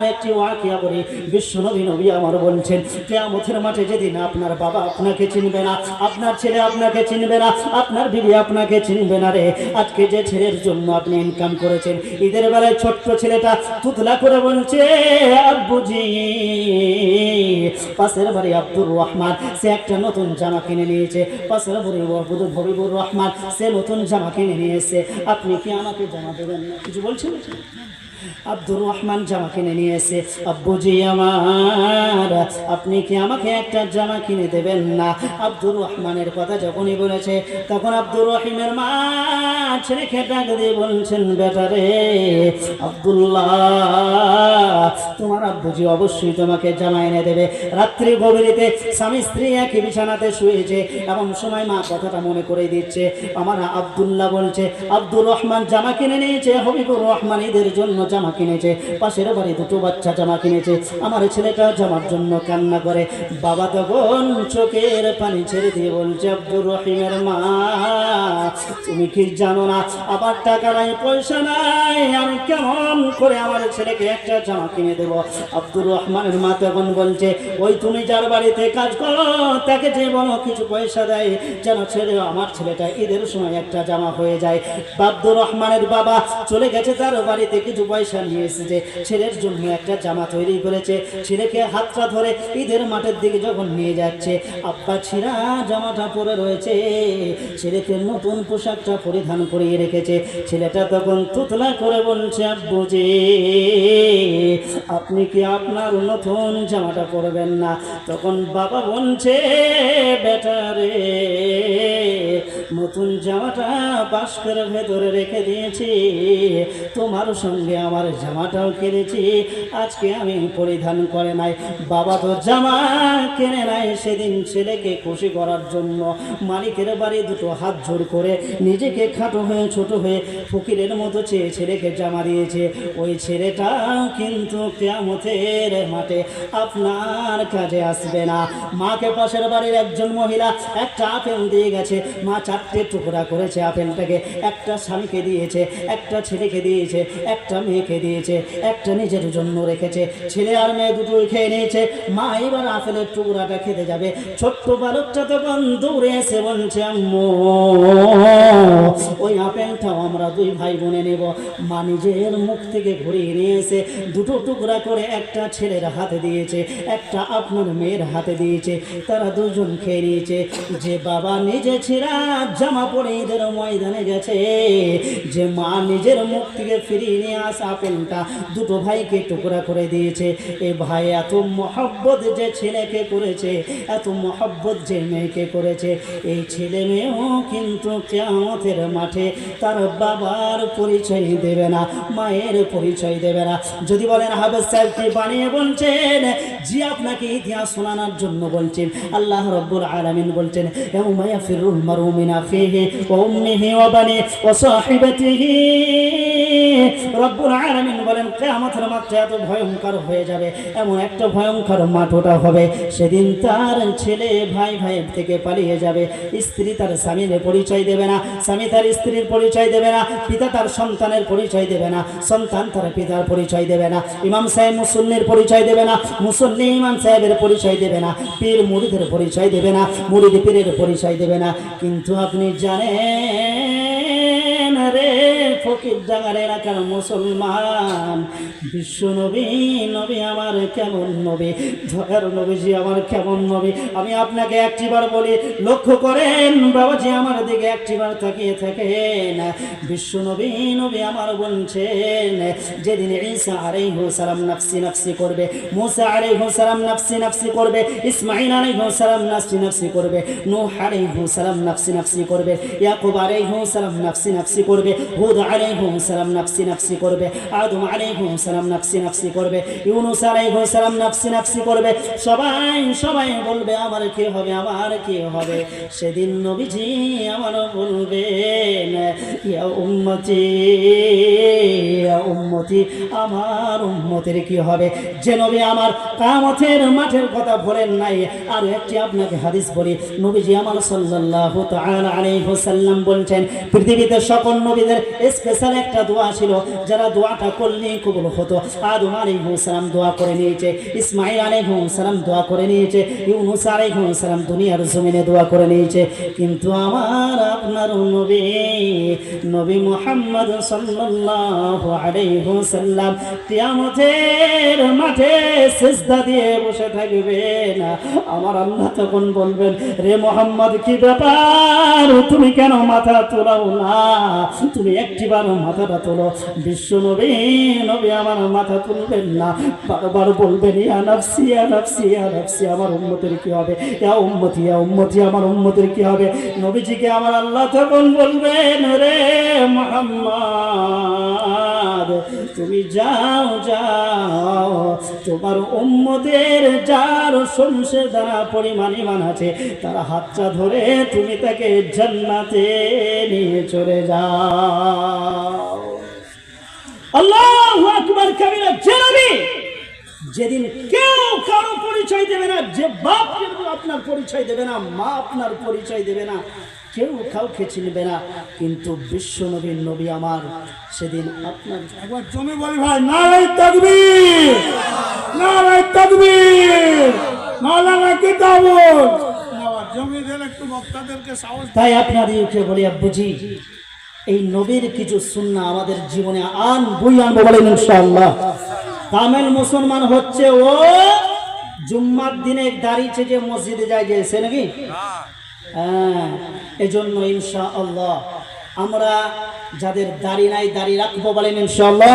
একটি ওয়াকিয়া বলি বিশ্ব নবী আমার বলছেন, কেয়ামতের মাঠে যেদিন আপনার বাবা আপনাকে চিনবে না, আপনার ছেলে আপনাকে চিনবে না, আপনার বিবি আপনাকে চিনবে না রে, আজকে যে ছেলের জন্য আপনি ইনকাম করেছেন, ঈদের বেলায় ছোট্ট ছেলেটা তুতলা করে বলছে আব্বুজি পাশের বাড়ি আব্দুর রহমান, সে একটা নতুন জামা কিনে নিয়েছে, পাশের বাড়ি আব্দুল হবিবুর রহমান, সে নতুন জামা কিনে নিয়েছে, আপনি কি আমাকে জামা দেবেন না? কিছু বলছেন? আব্দুর রহমান জামা কিনে নিয়ে এসে আব্বুজি আমার, আপনি কি আমাকে একটা জামা কিনে দেবেন না? আব্দুর রহমানের কথা যখনই বলেছে, তখন আব্দুর রহিমের মা ছেলেকে ডাক দিয়ে বলছেন বেটারে আব্দুল্লাহ, তোমার আব্বুজি অবশ্যই তোমাকে জামা এনে দেবে। রাত্রি গভীরিতে স্বামী স্ত্রী একই বিছানাতে শুয়েছে এমন সময় মা কথাটা মনে করে দিচ্ছে। আমার আব্দুল্লাহ বলছে, আব্দুর রহমান জামা কিনে নিয়েছে, হবিবুর রহমান ঈদের জন্য জামা কিনেছে, পাশের বাড়ি দুটো বাচ্চা জামা কিনেছে। আমার ছেলেটা জামার জন্য কান্না করে, বাবা তখন চোখের পানি ছেড়ে দিয়ে বলছে, আব্দুর রহিমের মা। তুমি কি জানো না আমার টাকা নাই, পয়সা নাই। আমি কেমন করে আমার ছেলেকে একটা জামা কিনে দেব? আব্দুর রহমানের মা তখন বলছে, ওই তুমি যার বাড়িতে কাজ করো, তাকে যে বলো কিছু পয়সা দেয়, যেন ছেলে, আমার ছেলেটা ঈদের সময় একটা জামা হয়ে যায়। আব্দুর রহমানের বাবা চলে গেছে তার বাড়িতে, কিছু পয়সা নিয়ে এসেছে। ছেলের জন্য একটা জামা তৈরি করেছে। ছেলেকে হাতটা ধরে ঈদের মাঠের দিকে যখন নিয়ে যাচ্ছে, আব্বা ছিঁড়া জামাটা পরে রয়েছে। ছেলেকে নতুন পোশাকটা পরিধান করিয়ে রেখেছে। ছেলেটা তখন তুতলা করে বলছে আব্বুজি আপনি কি আপনার নতুন জামাটা পরবেন না? তখন বাবা বলছে বেটারে নতুন জামাটা বাস্কের ভেতরে রেখে দিয়েছি। তোমার সঙ্গে আমার জামাটাও কিনেছি। আজকে আমি পরিধান করে নাই। বাবা তো জামা কিনে নাই সেদিন ছেলেকে খুশি করার জন্য। মালিকের বাড়ি দুটো হাত জোর করে নিজেকে খাটো হয়ে, ছোট হয়ে ফকিরের মতো চেয়ে ছেলেকে জামা দিয়েছে। ওই ছেলেটাও কিন্তু কেয়ামতের মাঠে আপনার কাজে আসবে না। মাকে পাশের বাড়ির একজন মহিলা একটা আপেল দিয়ে গেছে। মা চারটে টুকরা করেছে আপেলটাকে। একটা স্বামীকে দিয়েছে, একটা ছেলেকে দিয়েছে, একটা মেয়েকে দিয়েছে, একটা নিজের জন্য রেখেছে। ছেলে আর মেয়ে দুটোই খেয়ে নিয়েছে। মা এবার আপেলের টুকরাটা খেতে যাবে। ছোট্ট বালকটা তখন দৌড়ে এসে বলছে ওই আপেলটাও আমরা দুই ভাই বোনে নেব। মা নিজের মুখ থেকে ঘুরিয়ে নিয়ে এসে দুটো টুকরা করে একটা ছেলের হাতে দিয়েছে, একটা আপনার মেয়ের হাতে দিয়েছে। তারা দুজন খেয়ে নিয়েছে। যে বাবা নিজে ছেঁড়া জামা পরে ঈদের ময়দানে গেছে। যে মা নিজের মুখ থেকে ফিরিয়ে নিয়ে আসা আপেলটা দুটো ভাইকে টুকরা করে দিয়েছে। এ ভাই, এত মহব্বত যে ছেলেকে করেছে, এত মহব্বত যে মেয়েকে করেছে। এই ছেলে মেয়েও কিন্তু কেমতের মাঠে তার বাবার পরিচয় দেবে না, মায়ের পরিচয় দেবে না। যদি বলেন হাবেজ সাহেবকে বানিয়ে বলছেন? জি, আপনাকে ইতিহাস শোনানোর জন্য বলছেন। আল্লাহ রব্বুল আলামিন বলছেন, ইয়াউমা ইয়াফিরুল মারউ মিন ওয়া বানি ওয়া সাহিবাতিহি রব্বুল আলামিন বলেন, কিয়ামতের মাঠ এত ভয়ঙ্কর হয়ে যাবে, এমন একটা ভয়ঙ্কর মাঠ ওটা হবে, সেদিন তার ছেলে ভাই ভাইয়ের থেকে পালিয়ে যাবে, স্ত্রী তার স্বামীর পরিচয় দেবে না, স্বামী তার স্ত্রীর পরিচয় দেবে না, পিতা তার সন্তানের পরিচয় দেবে না, সন্তান তার পিতার পরিচয় দেবে না, ইমাম সাহেব মুসল্লির পরিচয় দেবে না, মুসল্লি ইমাম সাহেবের পরিচয় দেবে না, পীর মুরিদের পরিচয় দেবে না, মুরিদ পীরের পরিচয় দেবে না, কিন্তু আপনি জানেন রে ফকির ডাঙ্গার এলাকার মুসলমান। বিশ্ব নবী নবী আমার কেমন নবী? ধর নবীজি আমার কেমন নবী? আমি আপনাকে একটিবার বলি, লক্ষ্য করেন, বাবাজি আমার দিকে একটিবার তাকিয়ে থাকেন। বিশ্ব নবী নবী আমার বলছেন, যেদিন ঈসা আলাইহি সালাম নাফসি নাফসি করবে, মুসা আলাইহি সালাম নাফসি নাফসি করবে, ইসমাঈল আলাইহি সালাম নাফসি নাফসি করবে, নূহ আলাইহি সালাম নাফসি নাফসি করবে, ইয়াকুব আলাইহি সালাম নাফসি নাফসি করবে, হুদ আলাইহি সালাম নাফসি নাফসি করবে, আদম আলাইহি সালাম নাফসি নাফসি করবে। ইউনুস সালাম নাফসি নাফসি করবে। সবাই সবাই বলবে, আমার কি হবে? আমার কি হবে? সেদিন নবীজি আমার বলবেন, ইয়া উম্মতি ইয়া উম্মতি, আমার উম্মতের কি হবে? যে নবী আমার কামতের মাঠের কথা বলেন নাই, আর একটি আপনাকে হাদিস বলি। নবীজি আমার সাল্লাল্লাহু তাআলা আলাইহি ওয়াসাল্লাম বলছেন, পৃথিবীতে সকল নবীদের স্পেশাল একটা দোয়া ছিল, যারা দোয়াটা করলে কবুল হতো। আদম আলাইহিসসালাম দোয়া করে নিয়েছে ইসমাইল আলাইহিসসালাম দোয়া করে নিয়েছে, ইউনুস আলাইহিসসালাম দুনিয়ার জমিনে দোয়া করে নিয়েছে। কিন্তু আমার আপনার নবী নবী মুহাম্মদ ওয়াসাল্লাম কিয়ামতের মাঠে সিজদা দিয়ে বসে থাকবে না। আমার আল্লাহ তখন বলবেন, রে মোহাম্মদ, কি ব্যাপার? তুমি কেন মাথা তোলাও না? তুমি একটিবার মাথাটা তোলো। বিশ্ব নবী নবী আমার মাথা তুলবেন না। বারবার বলবেন, ইয়া নাফসি ইয়া নাফসি ইয়া নাফসি, আমার উম্মতের কি হবে? ইয়া উম্মতি ইয়া উম্মতি, আমার উম্মতের কি হবে? নবীজিকে আমার আল্লাহ তখন বলবেন রে মোহাম্মদ, তুমি যাও যাও। তোমার উম্মতের যার সংসে দ্বারা পরিমাণ ইমান আছে, তার হাতটা ধরে তুমি তাকে জান্নাতে নিয়ে চলে যাও। আল্লাহ আকবার কাবিরা যেদিন কেউ কারও পরিচয় দেবে না যে বাপ কিন্তু আপনার পরিচয় দেবে না মা আপনার পরিচয় দেবে না কেউ কাউকে চিনবে না। কিন্তু বিশ্ব নবীর নবী আমার সেদিন আপনার একবার জমে বলি ভাই নারায় তকবীর নারায় তকবীর মাওলানা কিতাবুল। জমি দেন একটু বক্তাদেরকে সাহস তাই আপনাদেরকে বলি আব্বুজি এই নবীর কিছু সুন্না আমাদের জীবনে আন বই আনব বলেন ইনশাআল্লাহ। তামিল মুসলমান হচ্ছে ও জুম্মার দিনে দাঁড়িয়েছে যে মসজিদে যায় যে সে নাকি? হ্যাঁ এজন্য ইনশাআল্লাহ আমরা যাদের দাড়ি নাই দাড়ি রাখব বলেন ইনশাআল্লাহ।